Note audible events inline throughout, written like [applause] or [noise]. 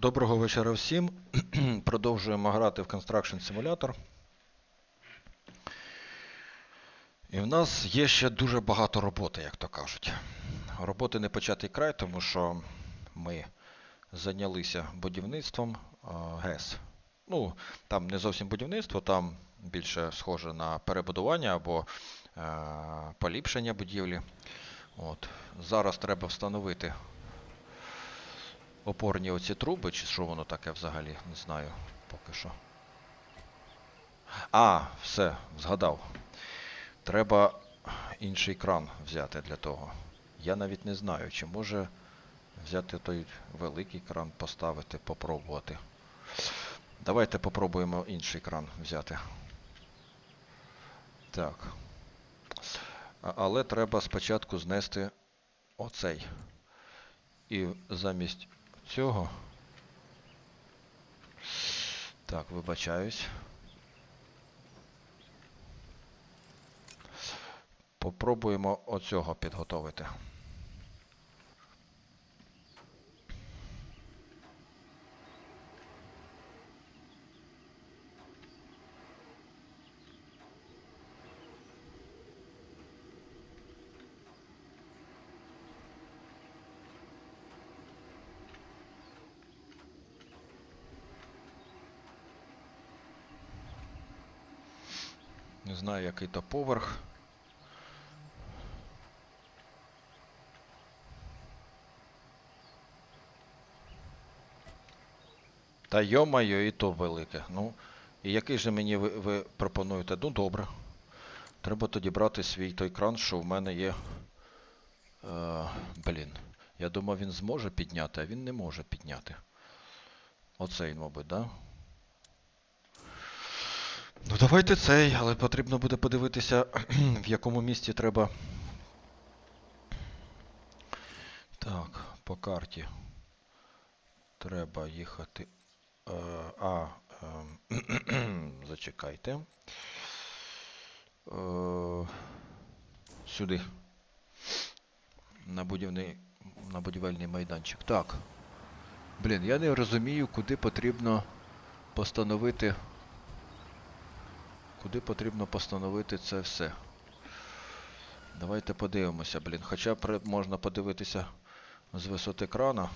Доброго вечора всім. [clears throat] Продовжуємо грати в Construction Simulator. І в нас є ще дуже багато роботи, як то кажуть. Роботи не початий край, тому що ми зайнялися будівництвом ГЕС. Ну, там не зовсім будівництво, там більше схоже на перебудування або е, поліпшення будівлі. От. Зараз треба встановити опорні оці труби, чи що воно таке взагалі, не знаю поки що. А, все, згадав. Треба інший кран взяти для того. Я навіть не знаю, чи може взяти той великий кран, поставити, попробувати. Давайте попробуємо інший кран взяти. Так. Але треба спочатку знести оцей. І замість цього. Так, вибачаюсь. Попробуємо оцього підготовити. Не знаю, який то поверх. Та йо-майо, і то велике. Ну, і який же мені ви, ви пропонуєте? Ну, добре. Треба тоді брати свій той кран, що в мене є. Е, блін. Я думав, він зможе підняти, а він не може підняти. Оцей, мабуть, да? Давайте цей, але потрібно буде подивитися, [clears throat] в якому місці треба. Так, по карті. Треба їхати. Е, а, ем, [clears throat] зачекайте. Е, сюди. На будівний, на будівельний майданчик. Так. Блін, я не розумію, куди потрібно постановити. Куди потрібно постановити це все. Давайте подивимося, блін. Хоча можна подивитися з висоти крана.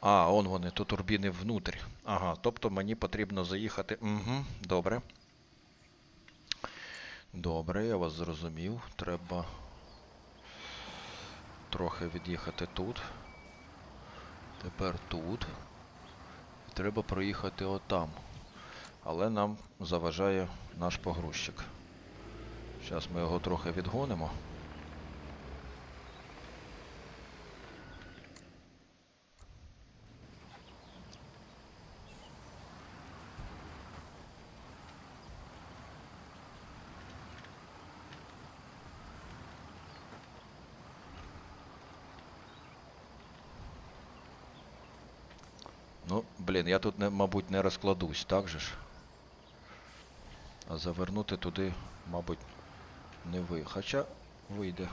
А, он вони, тут турбіни внутрі. Ага, тобто мені потрібно заїхати. Угу, добре. Добре, я вас зрозумів. Треба трохи від'їхати тут. Тепер тут. Треба проїхати отам. Але нам заважає наш погрузчик. Зараз ми його трохи відгонимо. Ну, блін, я тут, не, мабуть, не розкладусь, так же ж? А завернути туди, мабуть, не ви. Хоча вийде.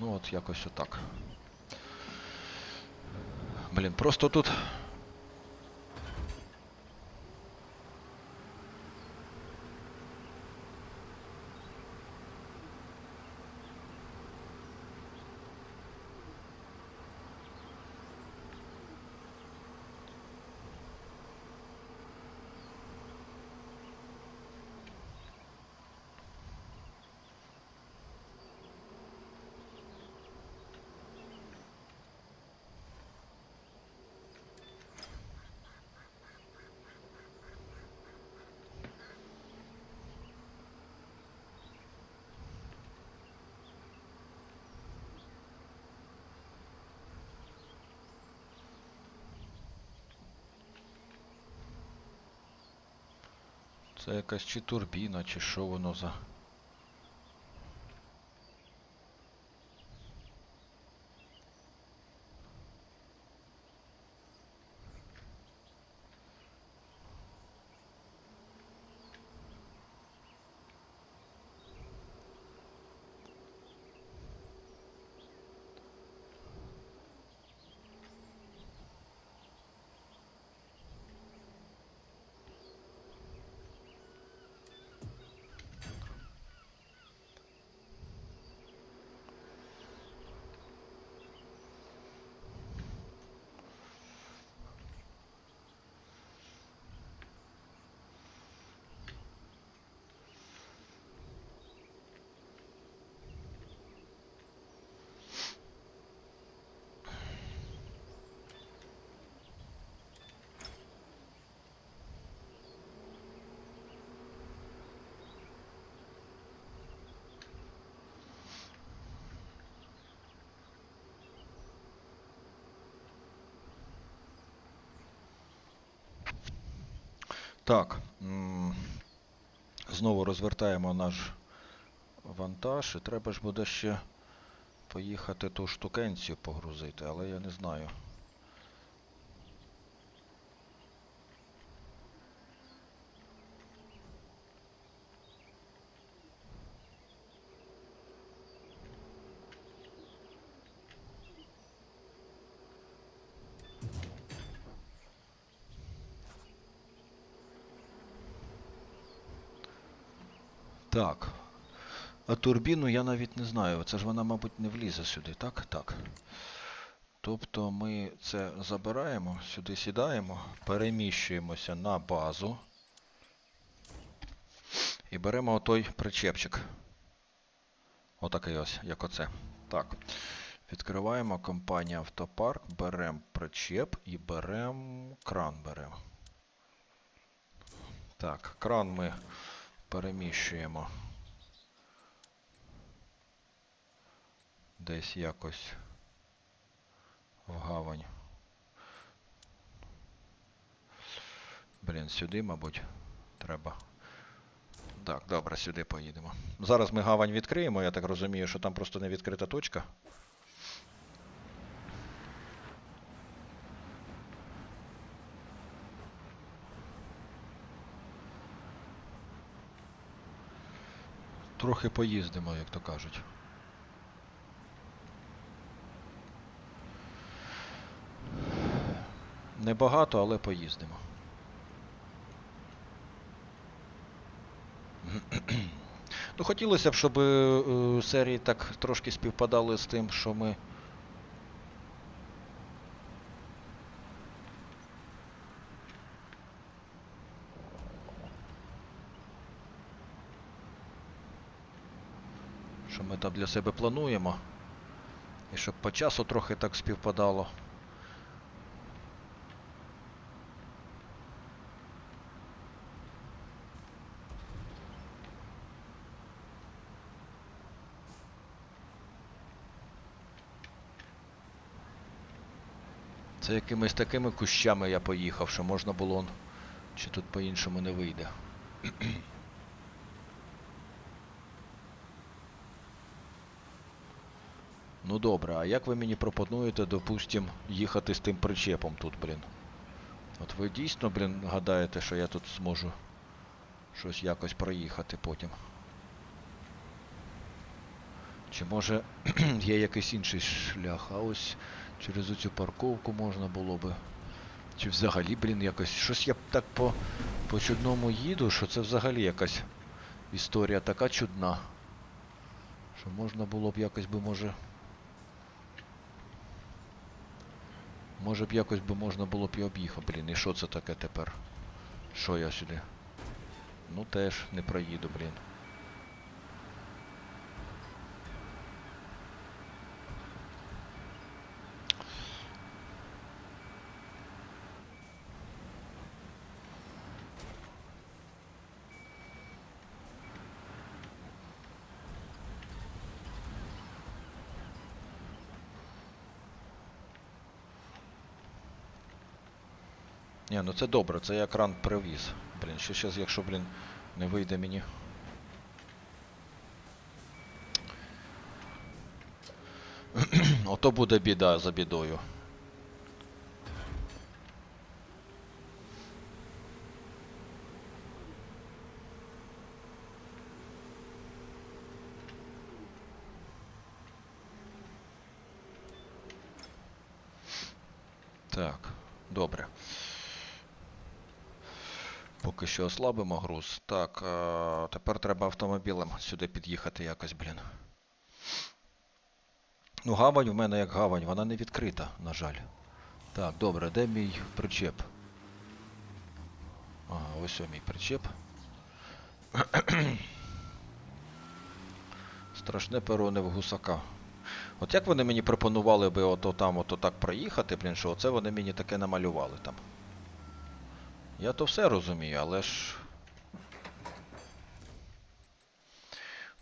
Ну от якось отак. Блін, просто тут. Це якась чи турбіна, чи що воно за. Так. Знову розвертаємо наш вантаж, і треба ж буде ще поїхати ту штукенцію погрузити, але я не знаю. Так. А турбіну я навіть не знаю. Це ж вона, мабуть, не влізе сюди, так? Так. Тобто ми це забираємо, сюди сідаємо, переміщуємося на базу. І беремо отой причепчик. Отакий ось, як оце. Так. Відкриваємо компанію Автопарк, беремо причеп і беремо кран беремо. Так, кран ми переміщуємо десь якось в гавань. Блін, сюди, мабуть, треба. Так, добре, сюди поїдемо. Зараз ми гавань відкриємо, я так розумію, що там просто не відкрита точка. Трохи поїздимо, як то кажуть. Небагато, але поїздимо. Ну, хотілося б, щоб е, серії так трошки співпадали з тим, що ми. Що ми там для себе плануємо. І щоб по часу трохи так співпадало. Це якимись такими кущами я поїхав, що можна було. Чи тут по-іншому не вийде. Ну добре, а як ви мені пропонуєте, допустим, їхати з тим причепом тут, блін? От ви дійсно, блін, гадаєте, що я тут зможу щось якось проїхати потім? Чи може [clears throat] є якийсь інший шлях? А ось через оцю парковку можна було би. Чи взагалі, блін, якось. Щось я так по, по чудному їду, що це взагалі якась історія така чудна. Що можна було б якось би може. Може б якось би можна було б і об'їхати, блін. І що це таке тепер? Що я сюди? Ну теж не проїду, блін. Ні, ну це добре, це я кран привіз. Блін, ще зараз, якщо, блін, не вийде мені. [clears throat] Ото буде біда за бідою. Так, добре. Що ослабимо груз. Так, е, тепер треба автомобілем сюди під'їхати якось, блін. Ну, гавань в мене як гавань, вона не відкрита, на жаль. Так, добре, де мій причеп? Ага, ось о мій причеп. [clears throat] Страшне перо не в гусака. От як вони мені пропонували би ото там, ото так проїхати, блін, що оце вони мені таке намалювали там. Я то все розумію, але ж.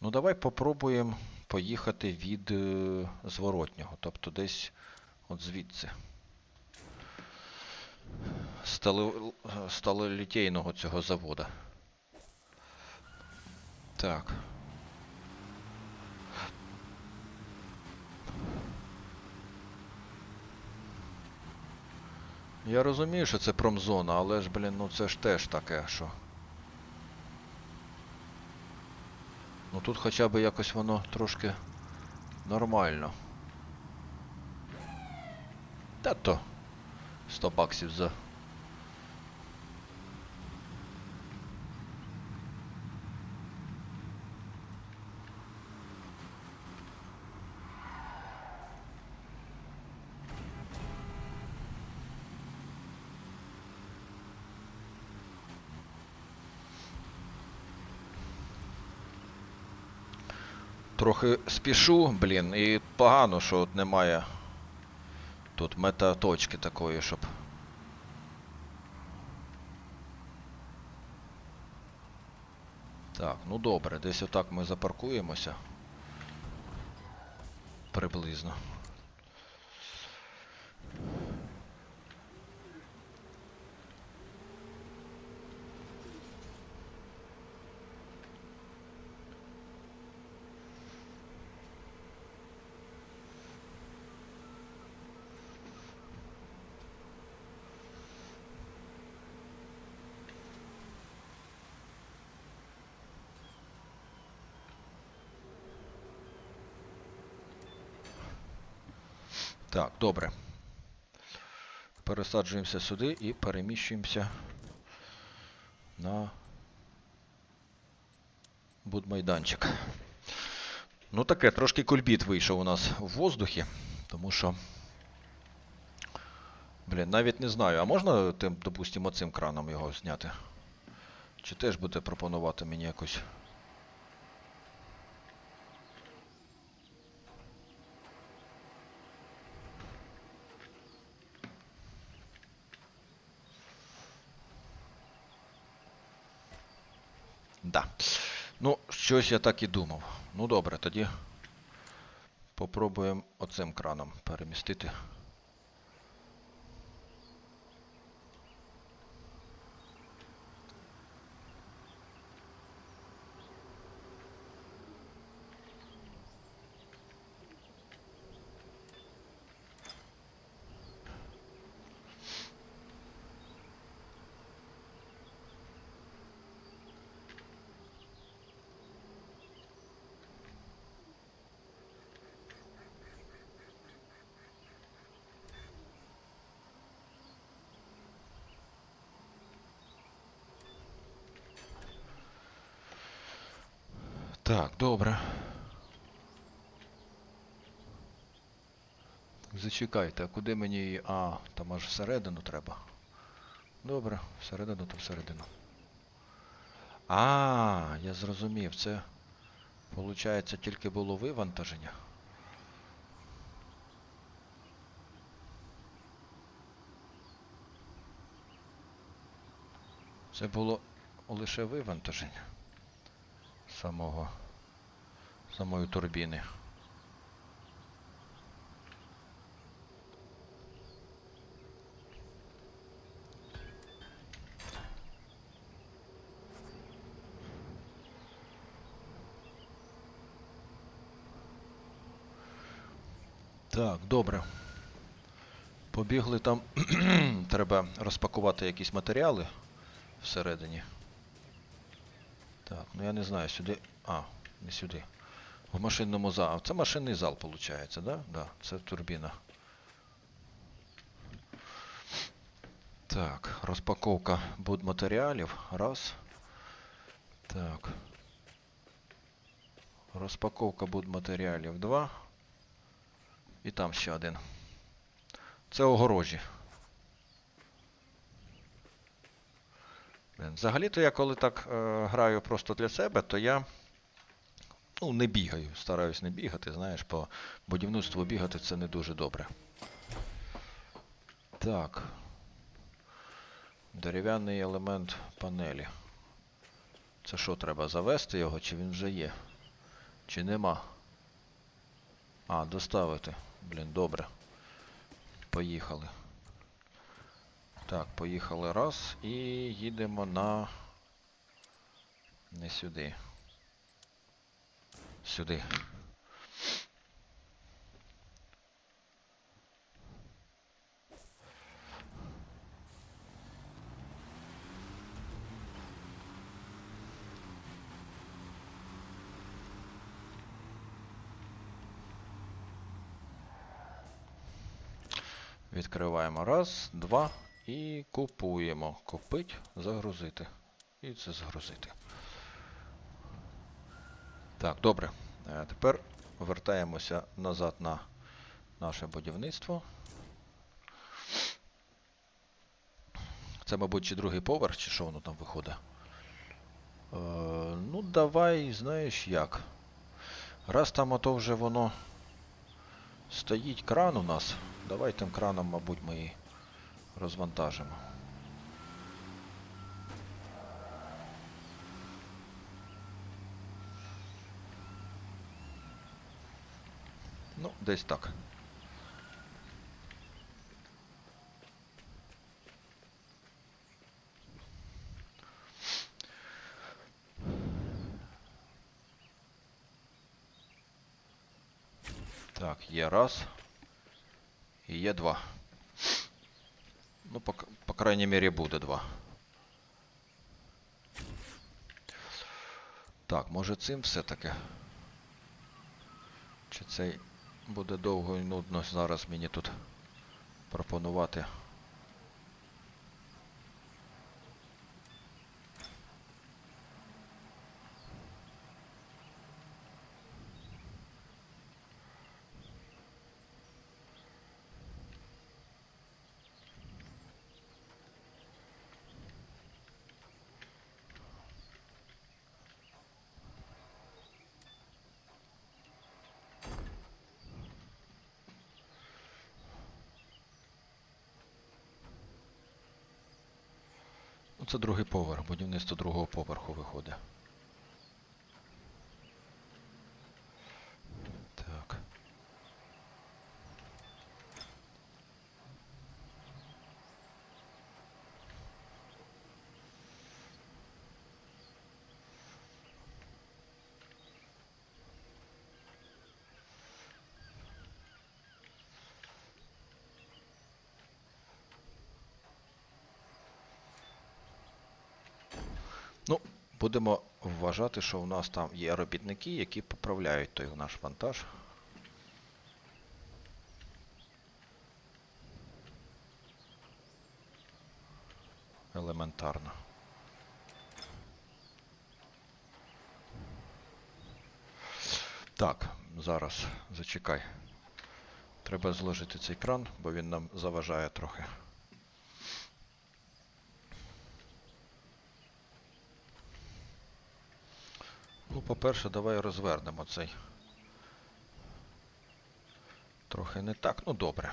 Ну, давай попробуємо поїхати від е, зворотнього, тобто десь от звідси. Стали... сталелітейного цього завода. Так. Я розумію, що це промзона, але ж, блін, ну це ж теж таке, що. Ну тут хоча б якось воно трошки нормально. Та то 100 баксів за. Трохи спішу, блін, і погано, що от немає тут метаточки такої, щоб. Так, ну добре, десь отак ми запаркуємося. Приблизно. Так, добре. Пересаджуємося сюди і переміщуємося на будмайданчик. Ну таке, трошки кульбіт вийшов у нас в воздухі, тому що. Блін, навіть не знаю, а можна, тим, допустимо, цим краном його зняти? Чи теж буде пропонувати мені якось. Да. Ну, щось я так і думав. Ну добре, тоді попробуємо оцим краном перемістити. Так, добре. Зачекайте, а куди мені її. А, там аж всередину треба. Добре, всередину то всередину. А, я зрозумів, це. Получається, тільки було вивантаження. Це було лише вивантаження самого самої турбіни. Так, добре. Побігли там. [clears throat] Треба розпакувати якісь матеріали всередині. Так, ну я не знаю, сюди. А, не сюди. В машинному залу. Це машинний зал, виходить, да? Да, це турбіна. Так, розпаковка будматеріалів. Раз. Так. Розпаковка будматеріалів. Два. І там ще один. Це огорожі. Взагалі-то я коли так е, граю просто для себе, то я ну, не бігаю. Стараюсь не бігати, знаєш, по будівництву бігати це не дуже добре. Так. Дерев'яний елемент панелі. Це що, треба завести його, чи він вже є? Чи нема? А, доставити. Блін, добре. Поїхали. Так, поїхали раз і їдемо на. Не сюди. Сюди. Відкриваємо раз, два і купуємо. Купить, загрузити. І це загрузити. Так, добре. Е, Тепер вертаємося назад на наше будівництво. Це, мабуть, чи другий поверх, чи що воно там виходить. Е, ну, давай, знаєш як. Раз там ото вже воно стоїть кран у нас, давай тим краном, мабуть, ми і розвантажимо. Ну, десь так. Так, є раз. І є два. Ну, по, по крайній мірі буде два. Так, може цим все-таки? Чи цей буде довго і нудно зараз мені тут пропонувати? Це другий поверх, будівництво другого поверху виходить. Так. Ну, будемо вважати, що у нас там є робітники, які поправляють той наш вантаж. Елементарно. Так, зараз зачекай. Треба зложити цей кран, бо він нам заважає трохи. Ну, по-перше, давай розвернемо цей. Трохи не так, ну добре.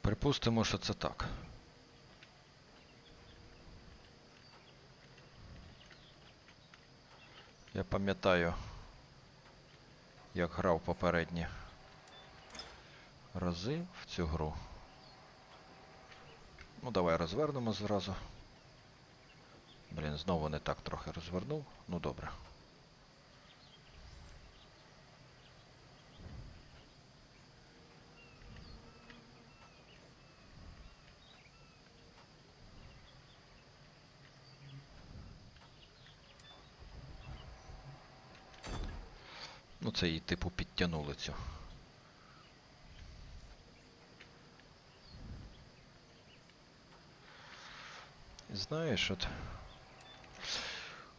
Припустимо, що це так. Я пам'ятаю, як грав попередні рази в цю гру. Ну, давай розвернемо зразу. Блін, знову не так трохи розвернув. Ну добре. Ну, це її типу підтягнули цю. Знаєш, от.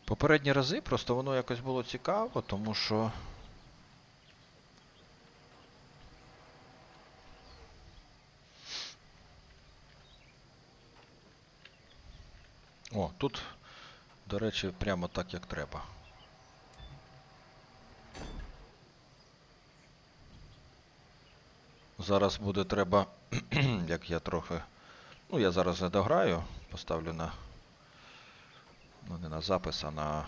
Попередні рази просто воно якось було цікаво, тому що. О, тут, до речі, прямо так, як треба. Зараз буде треба, [clears throat] як я трохи. Ну, я зараз не дограю, поставлю на. Ну, не на запис, а на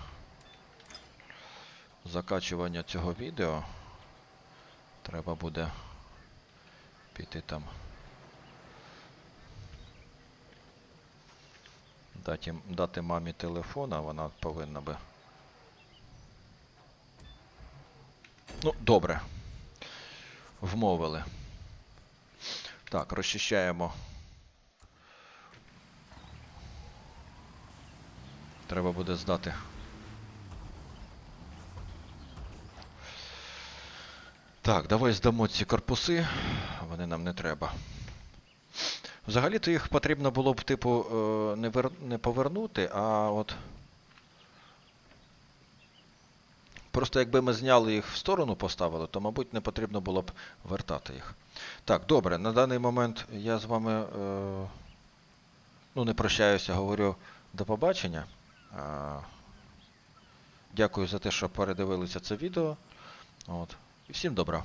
закачування цього відео треба буде піти там. Дати, дати мамі телефон, а вона повинна би. Ну, добре. Вмовили. Так, розчищаємо. Треба буде здати. Так, давай здамо ці корпуси. Вони нам не треба. Взагалі-то їх потрібно було б, типу, е, не, вер... не повернути, а от. Просто якби ми зняли їх в сторону поставили, то, мабуть, не потрібно було б вертати їх. Так, добре, на даний момент я з вами е, ну, не прощаюся, говорю до побачення. Дякую за те, що передивилися це відео. От. І всім добра.